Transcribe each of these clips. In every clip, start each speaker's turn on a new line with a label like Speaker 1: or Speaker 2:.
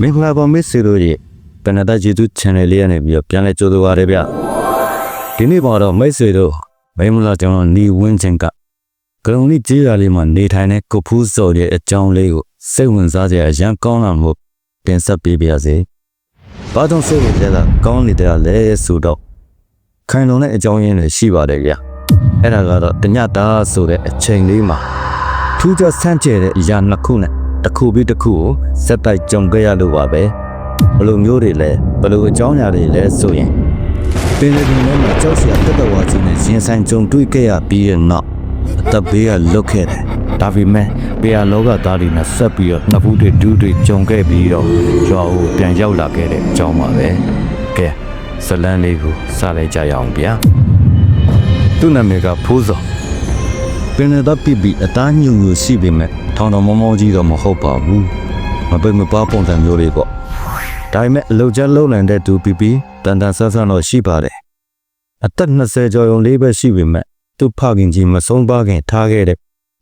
Speaker 1: မင်္ဂလာပါမစ်စီတို့ရဲ့ပနဒဂျီတူ channel လေးကနေပြီးတော့ပြန်လဲကြိုးစားပါရဗျဒီနေ့ပါတော့မိတ်ဆွေတို့မင်္ဂလာကျွန်တော်နီဝင်းချင်းကကရုံလေးကြေးရလေးမှာနေထိုင်တဲ့ကိုဖူးစော်ရဲ့အကြောင်းလေးကိုစိတ်ဝင်စားစရာအရန်ကောင်းလာမှုတင်ဆက်ပေးပါရစေဘာကြောင့်စိတ်ဝင်စားတာကောင်းနေတဲ့လဲဆိုတော့ခိုင်လုံတဲ့အကြောင်းရင်းတွေရှိပါတယ်ဗျအဲ့ဒါကတော့တညတာဆိုတဲ့အချိန်လေးမှာထူးခြားဆန်းကျဲတဲ့အရာနှစ်ခုနဲ့ တစ်ခုပြီးတစ်ခုကိုစက်တိုက်ကြုံခဲ့ရလို့ပါပဲဘယ်လိုမျိုးတွေလဲဘယ်လိုအကြောင်းအရာတွေလဲဆိုရင်ပင်လယ်ပြင်ထဲမှာကြောက်စရာတက်တော်ဝါကြီးနဲ့ရင်ဆိုင်ကြုံတွေ့ခဲ့ရပြီးတဲ့နောက်အသက်ဘေးကလွတ်ခဲ့တယ်ဒါပေမဲ့ပေရလောကသားတွေနဲ့ဆက်ပြီးတော့နှစ်ဖူးတွေဒူးတွေကြုံခဲ့ပြီးတော့ရွာကိုပြန်ရောက်လာခဲ့တဲ့အကြောင်းပါပဲကဲဇလန်းလေးကိုစလိုက်ကြရအောင်ဗျာသူ့နာမည်ကဖိုးစော ပင်လည်းတော့ပြပြအသားညူညူရှိပေမဲ့ထောင်တော်မောမောကြီးတော့မဟုတ်ပါဘူးမပိတ်မပါပုံစံမျိုးလေးပေါ့ဒါပေမဲ့အလုတ်ကျလုံးနိုင်တဲ့သူပြပြတန်တန်ဆန်းဆန်းတော့ရှိပါတယ်အသက်20ကျော်ရုံလေးပဲရှိပေမဲ့သူ့ဖခင်ကြီးမဆုံးပါခင်ထားခဲ့တဲ့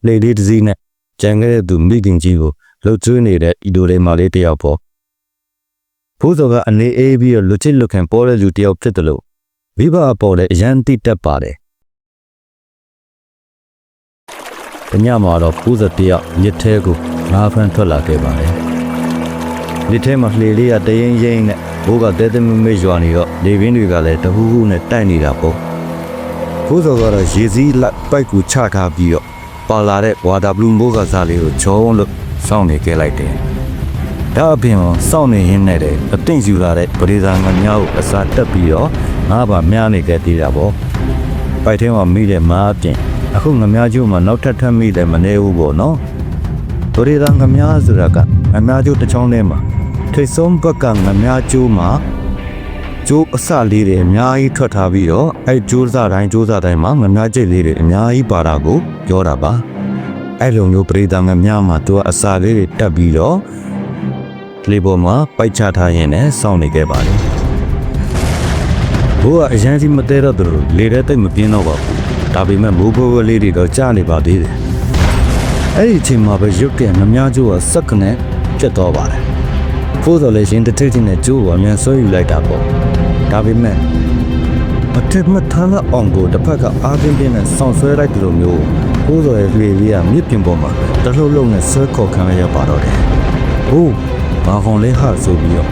Speaker 1: လေလေးတစ်စီးနဲ့ကြံခဲ့တဲ့သူမိခင်ကြီးကိုလှုပ်ကျွေးနေတဲ့ဤတို့လေးမလေးတယောက်ပေါ့ဘိုးစော်ကအနေအေးပြီးတော့လူချစ်လူခင်ပေါ်တဲ့လူတယောက်ဖြစ်တယ်လို့မိဘအပေါ်လည်းအရန်တိတက်ပါတယ်။ ညမှာတော့ပူးစတယောက်မြစ်ထဲကိုငါးဖမ်းထွက်လာခဲ့ပါတယ်။မြစ်ထဲမှာလှေလေးကတရင်ရင်နဲ့ဘိုးကတဲတဲမမေရွာနေတော့လေပင်တွေကလည်းတဟူးဟူးနဲ့တိုက်နေတာပေါ့။ဘိုးစော်ကတော့ရေစည်းလက်ပိုက်ကူချထားပြီးတော့ပါလာတဲ့ဝါတာဘလူးမိုးကစားလေးကိုဂျုံလို့စောင့်နေခဲ့လိုက်တယ်။ဒါအပြင်စောင့်နေရင်းနဲ့တဲ့အသိယူလာတဲ့ပရိသတ်ငမြောက်ကိုအစာတက်ပြီးတော့ငါးပါမြားနေခဲ့သေးတာပေါ့။ပိုက်ထဲမှာမိတဲ့မားအပြင် အခုငမားကျိုးမှာနောက်ထပ်ထပ်မိတယ်မနေဘူးပေါ့နော်ဒိုရီသာငမားဆိုတာကငမားကျိုးတစ်ချောင်းထဲမှာထိတ်ဆုံးဘက်ကငမားကျိုးမှာကျိုးအစလေးတွေအများကြီးထွက်ထားပြီးတော့အဲကျိုးစားတိုင်းကျိုးစားတိုင်းမှာငမားကျိတ်လေးတွေအများကြီးပါတာကိုပြောတာပါအဲလိုမျိုးပရိသတ်ငမားမှာသူကအစာလေးတွေတက်ပြီးတော့လေပေါ်မှာပိုက်ချထားရင်းနဲ့စောင့်နေခဲ့ပါတယ်ဘိုးကအရန်စီမတဲတော့သူတို့လေတဲ့တိတ်မပြင်းတော့ပါဘူး ဒါပေမဲ့မိုးဘိုးဘလေးတွေတော့ကြားနေပါသေးတယ်အဲ့ဒီအချိန်မှာပဲရုတ်တရက်မများကျိုးကစက်ကနေပြတ်တော့ပါတယ်ဖိုးတော်လည်းရှင်တစ်ထိတ်ချင်းနဲ့ကျိုးကိုအမြန်ဆွဲယူလိုက်တာပေါ့ဒါပေမဲ့အထက်မထမ်းတဲ့အောင်ကိုတစ်ဖက်ကအားပြင်းပြင်းနဲ့ဆောင်းဆွဲလိုက်တယ်လို့မျိုးဖိုးတော်ရဲ့လေလေးကမြစ်ပြင်ပေါ်မှာတလှုပ်လှုပ်နဲ့ဆွဲခေါ်ခံရပါတော့တယ်ဟိုးဘာကောင်လဲဟာဆိုပြီးတော့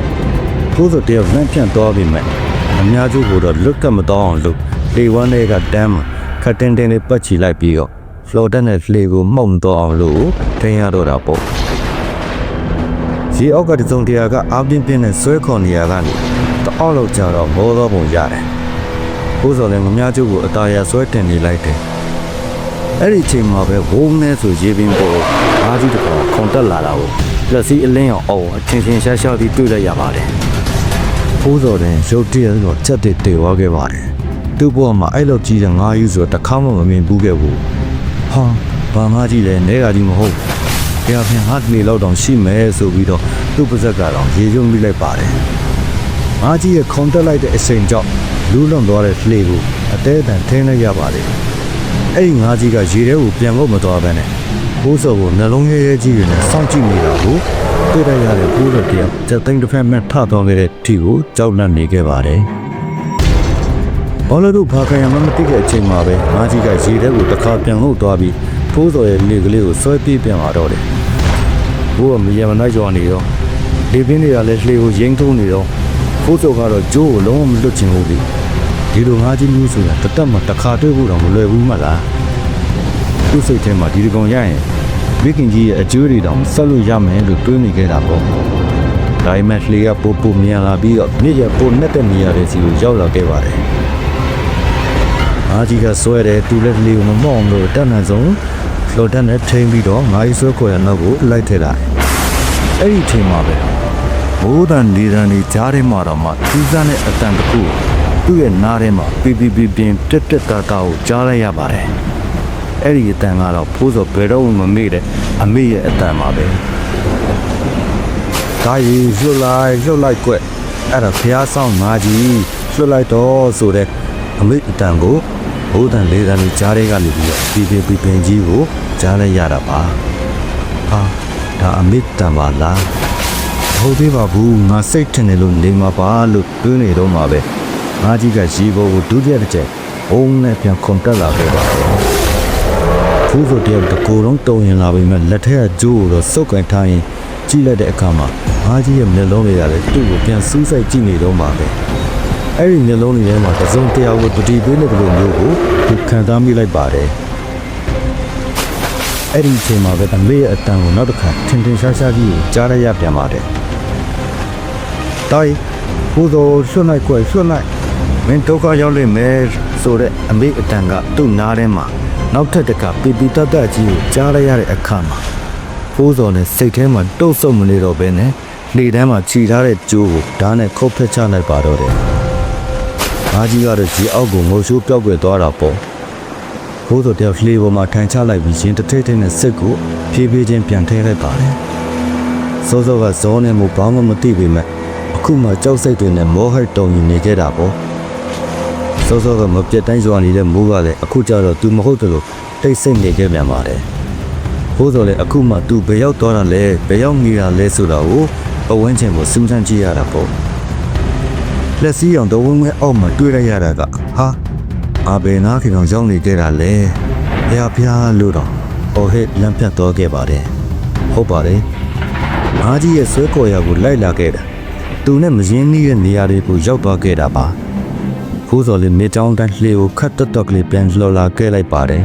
Speaker 1: ဖိုးတော်တယောက်လမ်းဖြန့်သွားပြီမဲ့အများစုကိုတော့လွတ်ကပ်မတော့အောင်လို့လေဝမ်းတွေကတမ်းမှာ ခတ်တင်းတင်းလေးပတ်ချီလိုက်ပြီးတော့ဖလော်တက်နဲ့လေကိုမှုန်တော့အောင်လို့ထင်ရတော့တာပေါ့ရေအောက်ကတစုံတရာကအာပြင်းပြင်းနဲ့ဆွဲခေါ်နေရကနေတအောက်လောက်ကြတော့မောသောပုံရတယ်ဘိုးစော်လည်းမများစုကိုအตาရဆွဲတင်နေလိုက်တယ်အဲ့ဒီအချိန်မှာပဲဝုန်းနေဆိုရေပင်ပေါ်အားကြီးတစ်ကောင်ခုန်တက်လာတာကိုလက်စီအလင်းအောင်အော်အချင်းချင်းရှားရှားပြီးတွေ့လိုက်ရပါတယ်ဖိုးစော်တဲ့ရုတ်တရက်တော့ချက်တည်တည်သွားခဲ့ပါတယ်။ သူ့ဘဝမှာအဲ့လောက်ကြီးတဲ့ငါးယူဆိုတော့တစ်ခါမှမမြင်ဘူးခဲ့ဘူး။ဟာဘာမှကြီးလဲနဲကကြီးမဟုတ်ဘူး။ကြာပြန်ဟာနေလောက်တောင်ရှိမယ်ဆိုပြီးတော့သူ့ပါဇက်ကတော့ရေရုံမိလိုက်ပါတယ်။ငါးကြီးရဲ့ခုံတက်လိုက်တဲ့အချိန်ကြောင့်လူးလွန်သွားတဲ့လှေကိုအသေးအတန်ထင်းလိုက်ရပါတယ်။အဲ့ဒီငါးကြီးကရေထဲကိုပြန်ဖို့မသွားဘဲနဲ့ဖိုးစော်ကိုနှလုံးရဲရဲကြီးတွေနဲ့စောင့်ကြည့်နေတာကိုတွေ့ရတဲ့ဖိုးစော်တယောက်စက်သိန်းတစ်ဖက်မှထသွားခဲ့တဲ့ထီကိုကြောက်လန့်နေခဲ့ပါတယ်။ ဘောလတို့ဘာခံရမှမသိတဲ့အချိန်မှာပဲငါးကြီးကရေထဲကိုတစ်ခါပြန်လို့သွားပြီးဖိုးစော်ရဲ့လေကလေးကိုဆွဲပြေးပြန်လာတော့တယ်။ဘိုးကမရမနိုင်ကြွနေတော့ဒီပင်းတွေကလည်းလှေကိုရိမ့်ထုံးနေတော့ဖိုးစော်ကတော့ဂျိုးကိုလုံးဝမလွတ်ချင်ဘူးလေ။ဒီလိုငါးကြီးမျိုးဆိုတာတသက်မှတစ်ခါတွေ့ဖို့တော့မလွယ်ဘူးမလား။သူ့စိတ်ထဲမှာဒီကောင်ရရင်မိခင်ကြီးရဲ့အကျိုးတွေတောင်ဆက်လို့ရမယ်လို့တွေးမိခဲ့တာပေါ့။ဒါပေမဲ့လှေကပိုပိုမြန်လာပြီးတော့မြစ်ရပိုနဲ့တဲ့နေရာတွေစီကိုရောက်လာခဲ့ပါတယ်။ အားကြီးကဆွဲတယ်သူလည်းလှေကိုမမော့အောင်လို့တက်နိုင်ဆုံးဖလော်တက်နဲ့ထိန်းပြီးတော့ငါးကြီးဆွဲခေါ်ရနောက်ကိုလိုက်ထည့်လိုက်။အဲ့ဒီအချိန်မှာပဲဘိုးတန်နေတန်နေကြားထဲမှာတော့မှထူးဆန်းတဲ့အတန်တစ်ခုကိုသူ့ရဲ့နားထဲမှာပီပီပီပင်တက်တက်တာတာကိုကြားလိုက်ရပါတယ်။အဲ့ဒီအတန်ကတော့ဖိုးစော်ဘယ်တော့မှမမေ့တဲ့အမေရဲ့အတန်ပါပဲ။ဒါရီလှုပ်လိုက်လှုပ်လိုက်ကွအဲ့ဒါဖះဆောင်ငါကြီးလှုပ်လိုက်တော့ဆိုတဲ့အမိတ်အတန်ကို ဘိုးတန်လေးတန်လေးကြားထဲကနေပြီးတော့ပြီးပြီးပြီးပင်ကြီးကိုကြားလိုက်ရတာပါဟာဒါအမိတ်တန်ပါလားဟုတ်သေးပါဘူးငါစိတ်ထင်တယ်လို့နေမှာပါလို့တွေးနေတော့မှာပဲငါကြီးကရေဘောကိုဒုတိယတစ်ချက်အုံးနဲ့ပြန်ခွန်တက်လာခဲ့ပါတယ်ဖူးဆိုတယောက်တကူလုံးတုံရင်လာပြီမဲ့လက်ထက်ကကျိုးကိုတော့စုပ်ကန်ထားရင်ကြည့်လိုက်တဲ့အခါမှာငါကြီးရဲ့မျက်လုံးတွေကလည်းသူ့ကိုပြန်စူးစိုက်ကြည့်နေတော့မှာပဲ အဲ့ဒီမျက်လုံးတွေထဲမှာတစ်စုံတစ်ယောက်ကိုတတိပေးနေတယ်လို့မျိုးကိုသူခံစားမိလိုက်ပါတယ်အဲ့ဒီအချိန်မှာပဲအမေရဲ့အတန်ကိုနောက်တစ်ခါထင်ထင်ရှားရှားကြီးကိုကြားရရပြန်ပါတယ်။တိုင်းဘုသောဆွတ်လိုက်ကွယ်ဆွတ်လိုက်မင်းဒုက္ခရောက်လိမ့်မယ်ဆိုတဲ့အမေအတန်ကသူ့နားထဲမှာနောက်ထပ်တစ်ခါပီပီတတ်တတ်ကြီးကိုကြားရရတဲ့အခါမှာဘိုးစော်နဲ့စိတ်ထဲမှာတုတ်ဆုပ်မနေတော့ဘဲနဲ့လေတန်းမှာခြိထားတဲ့ကြိုးကိုဓာတ်နဲ့ခုတ်ဖက်ချလိုက်ပါတော့တယ်။ ဘာကြီးကတော့ဒီအောက်ကိုငိုရှိုးပြောက်ွယ်သွားတာပေါ့။ဘိုးတော်တယောက်လှေပေါ်မှာထိုင်ချလိုက်ပြီးရင်တစ်ထိတ်ထိတ်နဲ့စစ်ကိုဖြည်းဖြည်းချင်းပြန်ထည့်လိုက်ပါတယ်။စောစောကဇောနဲ့မို့ဘာမှမသိပေမဲ့အခုမှကြောက်စိတ်တွေနဲ့မောဟိုက်တုံရင်နေကြတာပေါ့။စောစောကမပြတ်တိုင်းရွာနေတဲ့မိုးကလည်းအခုကျတော့သူမဟုတ်တယ်လို့တိတ်ဆိတ်နေကြပြန်ပါတယ်။ဘိုးတော်လည်းအခုမှသူဘယ်ရောက်သွားတာလဲဘယ်ရောက်နေတာလဲဆိုတာကိုပဝန်းကျင်ကိုစူးစမ်းကြည့်ရတာပေါ့။ လက်စည်းအောင်တဝင်းဝဲအောက်မှာတွေ့လိုက်ရတာကဟာအဘေနာခင်အောင်ရောက်နေကြတာလေဖျားဖျားလို့တော့အော်ဟစ်လမ်းပြတ်သွားခဲ့ပါတယ်ဟုတ်ပါတယ်မာကြီးရဲ့ဆွဲခေါ်ရကိုလိုက်လာခဲ့တာသူနဲ့မရင်းနှီးတဲ့နေရာတွေကိုရောက်သွားခဲ့တာပါဖိုးစော်လေးမြေတောင်းတန်းလှေကိုခတ်တက်တော့ကလေးပြန်လှော်လာခဲ့လိုက်ပါတယ်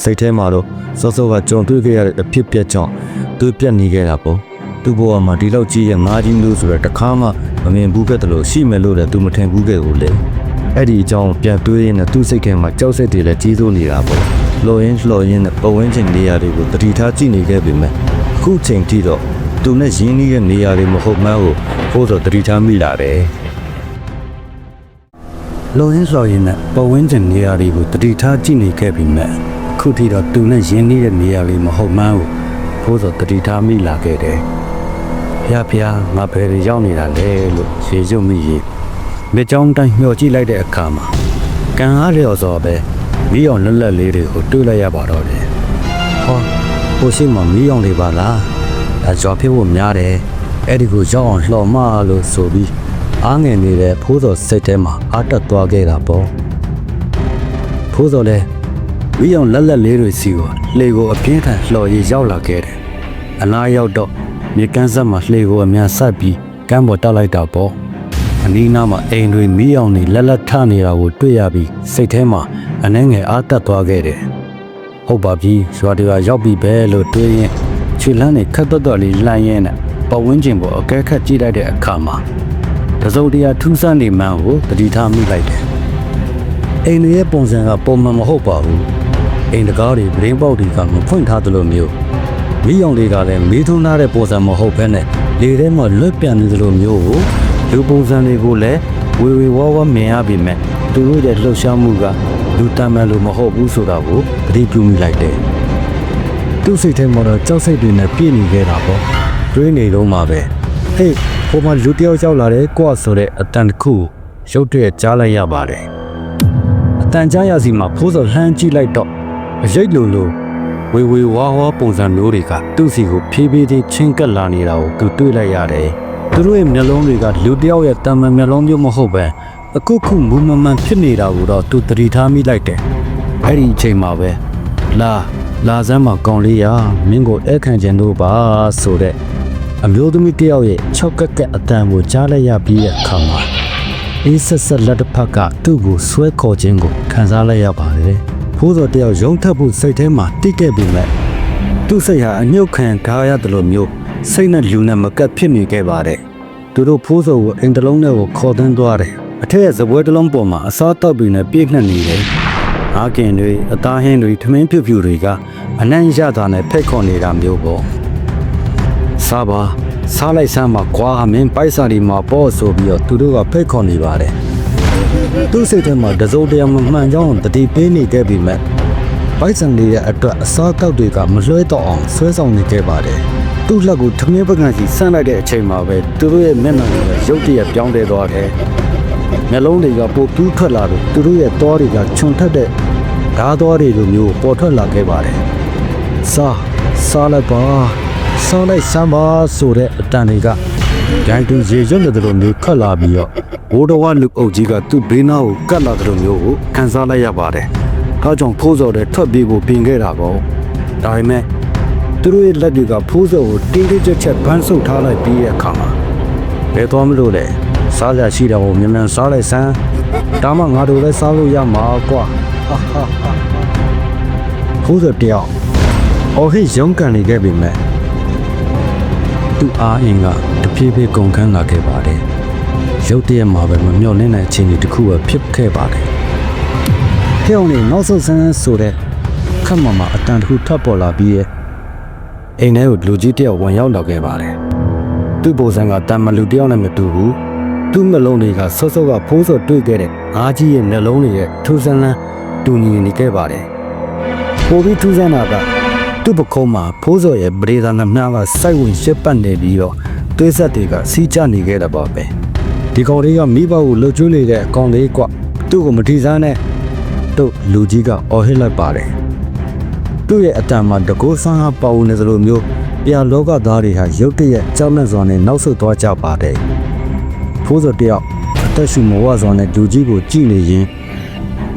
Speaker 1: စိတ်ထဲမှာတော့စောစောကကြုံတွေ့ခဲ့ရတဲ့အဖြစ်ပြက်ကြောင့်သူပြက်နေခဲ့တာပေါ့သူ့ဘဝမှာဒီလောက်ကြီးရဲ့မာကြီးမျိုးဆိုတဲ့တခါမှ မမြင်ဘူးခဲ့တယ်လို့ရှိမယ်လို့လည်းသူမထင်ဘူးခဲ့ဘူးလေအဲ့ဒီအကြောင်းပြန်တွေးရင်းနဲ့သူ့စိတ်ထဲမှာကြောက်စိတ်တွေလည်းကြီးစိုးနေတာပေါ့လော်ရင်းလော်ရင်းနဲ့ပဝန်းကျင်နေရာတွေကိုတတိထားကြည့်နေခဲ့ပေမဲ့အခုချိန်ထိတော့သူနဲ့ရင်းနှီးတဲ့နေရာတွေမဟုတ်မှန်းကိုဖို့တော့တတိထားမိလာတယ်လော်ရင်းလော်ရင်းနဲ့ပဝန်းကျင်နေရာတွေကိုတတိထားကြည့်နေခဲ့ပေမဲ့အခုထိတော့သူနဲ့ရင်းနှီးတဲ့နေရာတွေမဟုတ်မှန်းကိုဖို့တော့တတိထားမိလာခဲ့တယ် ဖျားဖျားငါဘယ်တွေရောက်နေတာလဲလို့ရေကျုပ်မိရင်မြကြောင်းတိုင်းမျှော်ကြည့်လိုက်တဲ့အခါမှာကံအားလျော်စွာပဲမီးအောင်လက်လက်လေးတွေကိုတွေ့လိုက်ရပါတော့တယ်။ဟောဟိုရှိမှမီးအောင်လေးပါလား။အဲကြော်ဖြစ်ဖို့များတယ်။အဲ့ဒီကိုရောက်အောင်လှော်မလို့ဆိုပြီးအားငယ်နေတဲ့ဖိုးစော်စိတ်ထဲမှာအားတက်သွားခဲ့တာပေါ့။ဖိုးစော်လည်းမီးအောင်လက်လက်လေးတွေစီကိုလှေကိုအပြင်းထန်လှော်ရည်ရောက်လာခဲ့တယ်။အနားရောက်တော့ မြေကမ်းဆက်မှာလှေကိုအများဆက်ပြီးကမ်းပေါ်တက်လိုက်တာပေါ့။အနီးနားမှာအိမ်တွေမီးအောင်နေလက်လက်ထနေတာကိုတွေ့ရပြီးစိတ်ထဲမှာအနှဲငယ်အားတက်သွားခဲ့တယ်။ဟုတ်ပါပြီရွာတရွာရောက်ပြီပဲလို့တွေးရင်ခြေလမ်းနဲ့ခက်တော့တော့လေးလှမ်းရင်းနဲ့ပဝင်းကျင်ပေါ်အကဲခတ်ကြည့်လိုက်တဲ့အခါမှာတစုံတရာထူးဆန်းနေမှန်းကိုတတိထားမိလိုက်တယ်။အိမ်တွေရဲ့ပုံစံကပုံမှန်မဟုတ်ပါဘူး။အိမ်တကားတွေဗရင်းပေါက်တွေကမဖွင့်ထားသလိုမျိုး မီးအောင်တွေကလည်းမီးထုံးထားတဲ့ပုံစံမဟုတ်ဘဲနဲ့လေထဲမှာလွတ်ပြန်နေသလိုမျိုးကိုလူပုံစံတွေကိုလည်းဝေဝေဝါးဝါမြင်ရပြီမဲ့သူတို့ရဲ့လှုပ်ရှားမှုကလူတမ်းမှန်လို့မဟုတ်ဘူးဆိုတာကိုသတိပြုမိလိုက်တယ်။သူ့စိတ်ထဲမှာတော့ကြောက်စိတ်တွေနဲ့ပြည့်နေခဲ့တာပေါ့။တွေးနေတော့မှပဲဟေးဟိုမှာလူတစ်ယောက်ရောက်လာတယ်ကွာဆိုတဲ့အတန်တစ်ခုကိုရုတ်တရက်ကြားလိုက်ရပါတယ်။အတန်ကြားရစီမှာဖိုးစော်လှမ်းကြည့်လိုက်တော့အရိတ်လိုလို ဝေဝေဝါးဝါပုံစံမျိုးတွေကသူ့စီကိုဖြည်းဖြည်းချင်းချင်းကပ်လာနေတာကိုသူတွေ့လိုက်ရတယ်။သူတို့ရဲ့မျက်လုံးတွေကလူတစ်ယောက်ရဲ့တာမန်မျက်လုံးမျိုးမဟုတ်ပဲအခုခုမူမမှန်ဖြစ်နေတာကိုတော့သူသတိထားမိလိုက်တယ်။အဲ့ဒီအချိန်မှာပဲလာလာစမ်းမကောင်လေးရမင်းကိုအဲ့ခံကျင်တို့ပါဆိုတဲ့အမျိုးသမီးတစ်ယောက်ရဲ့ချောက်ကက်ကက်အတန်ကိုကြားလိုက်ရပြီးတဲ့အခါမှာအေးဆက်ဆက်လက်တစ်ဖက်ကသူ့ကိုဆွဲခေါ်ခြင်းကိုခံစားလိုက်ရပါတယ်။ ဖိုးစော်တစ်ယောက်ရုံထက်ဖို့စိတ်ထဲမှာတိတ်ခဲ့ပြီးမဲ့သူ့စိတ်ဟာအညှုတ်ခံထားရတယ်လို့မျိုးစိတ်နဲ့လူနဲ့မကပ်ဖြစ်နေခဲ့ပါတယ်သူတို့ဖိုးစော်ကိုအိမ်တစ်လုံးထဲကိုခေါ်သွင်းသွားတယ်အထက်ရဲ့ဇပွဲတစ်လုံးပေါ်မှာအစားတောက်ပြီးနဲ့ပြည့်နှက်နေတယ်အားကင်တွေအသားဟင်းတွေထမင်းဖြူဖြူတွေကအနံ့ရတာနဲ့ဖက်ခေါ်နေတာမျိုးပေါ့စားပါစားလိုက်စမ်းပါကွာမင်းပိုက်စာဒီမှာပေါ့ဆိုပြီးတော့သူတို့ကဖိတ်ခေါ်နေပါတယ် သူ့စိတ်ထဲမှာတစိုးတရားမမှန်ကြောင်းတတိပေးနေခဲ့ပြီးမဲ့ပိုက်ဆံလေးရဲ့အတွက်အစားတောက်တွေကမလွှဲတော့အောင်ဆွဲဆောင်နေခဲ့ပါတယ်။သူ့လက်ကိုထမင်းပကံစီဆန့်လိုက်တဲ့အချိန်မှာပဲသူတို့ရဲ့မျက်နှာတွေရုတ်တရက်ပြောင်းလဲသွားတယ်။မျက်လုံးတွေကပိုတူးထွက်လာလို့သူတို့ရဲ့တောတွေကခြုံထက်တဲ့ဓာတ်တော်တွေလိုမျိုးပေါ်ထွက်လာခဲ့ပါတယ်။စားစားလိုက်ပါစားလိုက်စမ်းပါဆိုတဲ့အတန်တွေကဒိုင်တူရေရွတ်တဲ့လိုမျိုးခတ်လာပြီးတော့ ဘိုးတော်ကလူအုပ်ကြီးကသူ့ဘေးနားကိုကတ်လာတဲ့လိုမျိုးကိုခံစားလိုက်ရပါတယ်။ဒါကြောင့်ဖိုးစော်တဲ့ထွက်ပြေးဖို့ပြင်ခဲ့တာပေါ့။ဒါပေမဲ့သူတို့ရဲ့လက်တွေကဖိုးစော်ကိုတင်းတင်းကြပ်ကြပ်ဗန်းဆုပ်ထားလိုက်ပြီးတဲ့အခါမှာဘယ်သွားမလို့လဲစားရရှိတာကိုမြန်မြန်စားလိုက်စမ်းဒါမှငါတို့လည်းစားလို့ရမှာကွာဟာဟာဟာဖိုးစော်တယောက်အော်ဟိရုံးကန်နေခဲ့ပြီမဲ့သူ့အားအင်ကတဖြည်းဖြည်းကုန်ခန်းလာခဲ့ပါတယ်။ ရုတ်တရက်မှာပဲမမျှော်လင့်တဲ့အခြေအနေတစ်ခုကဖြစ်ခဲ့ပါတယ်။ဖျောင်းနေနောက်ဆုံးဆန်းဆန်းဆိုတဲ့ခက်မမအတန်တစ်ခုထပ်ပေါ်လာပြီးရဲ့အိမ်ထဲကိုလူကြီးတယောက်ဝင်ရောက်လာခဲ့ပါတယ်။သူ့ပုံစံကတန်မလူတယောက်နဲ့မတူဘူး။သူ့နှလုံးတွေကဆော့ဆော့ကဖိုးစော်တွေ့ခဲ့တဲ့ငါးကြီးရဲ့နှလုံးတွေရဲ့ထူးဆန်းလန်းတူညီနေခဲ့ပါတယ်။ပိုပြီးထူးဆန်းတာကသူ့ပခုံးမှာဖိုးစော်ရဲ့ပရိသနာမြားကစိုက်ဝင်ရှစ်ပတ်နေပြီးတော့သွေးဆက်တွေကစီးကျနေခဲ့တာပါပဲ ဒီကောင်လေးကမိဘကိုလှုပ်ကျွေးနေတဲ့အကောင်လေးကွသူ့ကိုမထီစားနဲ့တို့လူကြီးကအော်ဟစ်လိုက်ပါတယ်သူ့ရဲ့အတန်မှာတကိုးဆန်းဟာပေါဝင်နေသလိုမျိုးပြာလောကသားတွေဟာရုတ်တရက်ကြောက်လန့်စွာနဲ့နောက်ဆုတ်သွားကြပါတယ်ဖိုးစော်တယောက်အသက်ရှူမဝစွာနဲ့လူကြီးကိုကြည့်နေရင်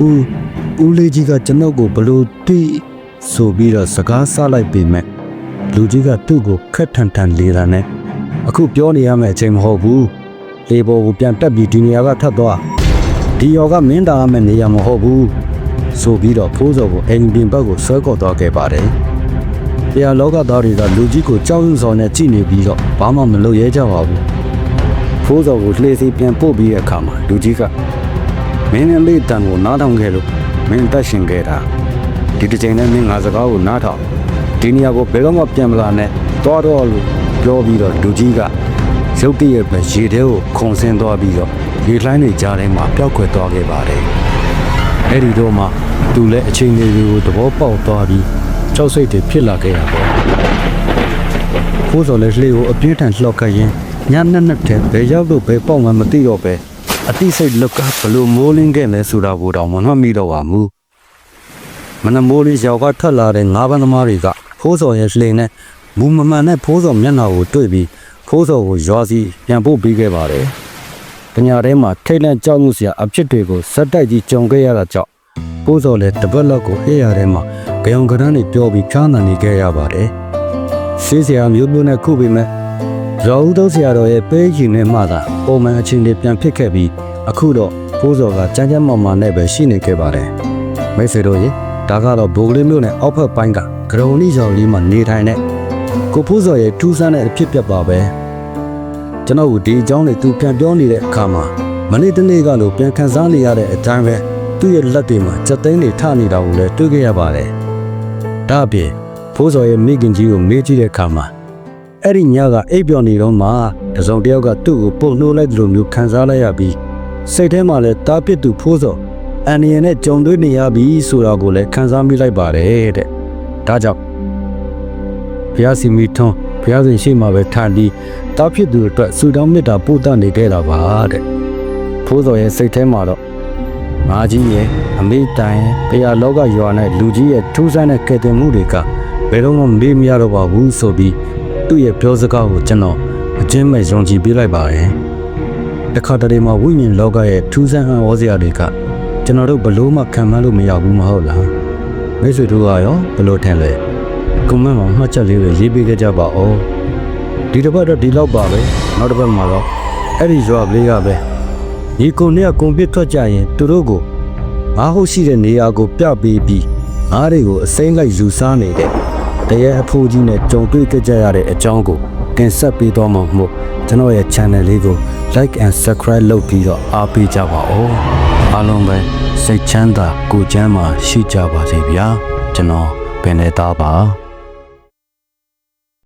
Speaker 1: ဦးဦးလေးကြီးကကျွန်ုပ်ကိုဘလို့တိဆိုပြီးတော့စကားဆလိုက်ပေမဲ့လူကြီးကသူ့ကိုခက်ထန်ထန်လေးတာနဲ့အခုပြောနေရမယ့်အချိန်မဟုတ်ဘူး လေပေါ်ကိုပြန်တက်ပြီးဒီနေရာကထပ်သွားဒီရောကမင်းတာရမယ့်နေရာမဟုတ်ဘူးဆိုပြီးတော့ဖိုးစော်ကိုအိမ်ပြင်ဘက်ကိုဆွဲကော်သွားခဲ့ပါတယ်တရားလောကသားတွေကလူကြီးကိုကြောက်ရွံ့စွာနဲ့ကြည့်နေပြီးတော့ဘာမှမလုပ်ရဲကြပါဘူးဖိုးစော်ကိုလှေစီပြန်ပို့ပြီးတဲ့အခါမှာလူကြီးကမင်းနဲ့လေးတန်ကိုနားထောင်ခဲ့လို့မင်းအသက်ရှင်ခဲ့တာဒီတစ်ချိန်နဲ့မင်းငါစကားကိုနားထောင်ဒီနေရာကိုဘယ်တော့မှပြန်မလာနဲ့သွားတော့လို့ပြောပြီးတော့လူကြီးက ရုတ်တရက်ပဲရေထဲကိုခုန်ဆင်းသွားပြီးတော့ရေလှိုင်းတွေကြားထဲမှာပျောက်ကွယ်သွားခဲ့ပါတယ်အဲ့ဒီတော့မှသူလည်းအချိန်လေးကိုသဘောပေါက်သွားပြီးကြောက်စိတ်တွေဖြစ်လာခဲ့ရပေါ့ဖိုးစော်လည်းလှေကိုအပြင်းထန်လှော့ခတ်ရင်းညနေနဲ့တည်းဘယ်ရောက်လို့ဘယ်ပေါ့မှမသိတော့ပဲအတိစိတ်လွတ်ကဘလို့မိုးလင်းခဲ့လဲဆိုတာကိုတော့မနှမိတော့ပါဘူးမနမိုးလေးရောက်ကထွက်လာတဲ့ငါးပန်းသမားတွေကဖိုးစော်ရဲ့လှိန်နဲ့မူမမှန်နဲ့ဖိုးစော်မျက်နှာကိုတွေ့ပြီး ဖိုးစော်ကိုရွာစီပြန်ပို့ပေးခဲ့ပါတယ်။တညာထဲမှာထိတ်လန့်ကြောက်မှုစရာအဖြစ်တွေကိုစက်တိုက်ကြီးကြုံခဲ့ရတာကြောင့်ဖိုးစော်လည်းတပတ်လောက်ကိုဟဲ့ရထဲမှာကြောင်ကရန်းတွေပြောပြီးဖြားနာနေခဲ့ရပါတယ်။ရှေးစရာမျိုးမျိုးနဲ့ခုပေမဲ့ရောဦးသုံးဆရာတော်ရဲ့ပေးချင်နဲ့မှသာပုံမှန်အချိန်တွေပြန်ဖြစ်ခဲ့ပြီးအခုတော့ဖိုးစော်ကကြမ်းကြမ်းမာမာနဲ့ပဲရှိနေခဲ့ပါတယ်။မိတ်ဆွေတို့ရေဒါကတော့ဘိုကလေးမျိုးနဲ့အောက်ဖက်ပိုင်းကဂရုံလိရောင်လေးမှာနေထိုင်တဲ့ ကိုဖိုးစော်ရဲ့ထူးဆန်းတဲ့အဖြစ်ပြက်ပါပဲကျွန်တော်ကဒီအကြောင်းလေးသူပြန်ပြောနေတဲ့အခါမှာမနေ့တနေ့ကလိုပြန်ခန်းစားနေရတဲ့အတိုင်းပဲသူ့ရဲ့လက်တွေမှာစက်သိန်းတွေထနေတာကိုလည်းတွေ့ခဲ့ရပါတယ်ဒါအပြင်ဖိုးစော်ရဲ့မိခင်ကြီးကိုမေးကြည့်တဲ့အခါမှာအဲ့ဒီညကအိပ်ပျော်နေတော့မှတစုံတစ်ယောက်ကသူ့ကိုပုတ်နှိုးလိုက်သလိုမျိုးခံစားလိုက်ရပြီးစိတ်ထဲမှာလည်းတားပစ်သူဖိုးစော်အန်နီယန်နဲ့ကြုံတွေ့နေရပြီဆိုတာကိုလည်းခံစားမိလိုက်ပါတယ်တဲ့ဒါကြောင့် ဘုရားစီမီထွန်းဘုရားရှင်ရှိမှပဲထန်ပြီးတားဖြစ်သူအတွက်ဆူတောင်းမေတ္တာပို့တတ်နေခဲ့တာပါတဲ့ဖိုးစော်ရဲ့စိတ်ထဲမှာတော့ငါကြီးရဲ့အမေတိုင်ဘုရားလောကရွာနဲ့လူကြီးရဲ့ထူးဆန်းတဲ့ကယ်တင်မှုတွေကဘယ်တော့မှမေ့မရတော့ပါဘူးဆိုပြီးသူ့ရဲ့ပြောစကားကိုကျွန်တော်အချင်းမဲ့ယုံကြည်ပေးလိုက်ပါတယ်တခါတလေမှာဝိညာဉ်လောကရဲ့ထူးဆန်းဟန်ဝေါ်စရာတွေကကျွန်တော်တို့ဘလို့မှခံမလို့မရဘူးမဟုတ်လားမိတ်ဆွေတို့ကရောဘလို့ထင်လဲ ကွန်မန့်မှာမှတ်ချက်လေးတွေရေးပေးခဲ့ကြပါဦးဒီတစ်ပတ်တော့ဒီလောက်ပါပဲနောက်တစ်ပတ်မှာတော့အဲ့ဒီရွာကလေးကပဲဒီကုံနဲ့ကွန်ပျူတာထွက်ကြရင်သူတို့ကိုငါဟုတ်ရှိတဲ့နေရာကိုပြပေးပြီးငါတွေကိုအစိမ့်လိုက်ယူစားနေတဲ့တရေအဖိုးကြီးနဲ့ကြုံတွေ့ကြရတဲ့အကြောင်းကိုတင်ဆက်ပေးတော့မှာမို့ကျွန်တော်ရဲ့ channel လေးကို like and subscribe လုပ်ပြီးတော့အားပေးကြပါဦးအားလုံးပဲစိတ်ချမ်းသာကိုယ်ချမ်းသာရှိကြပါစေဗျာကျွန်တော်ပင်နေသားပါ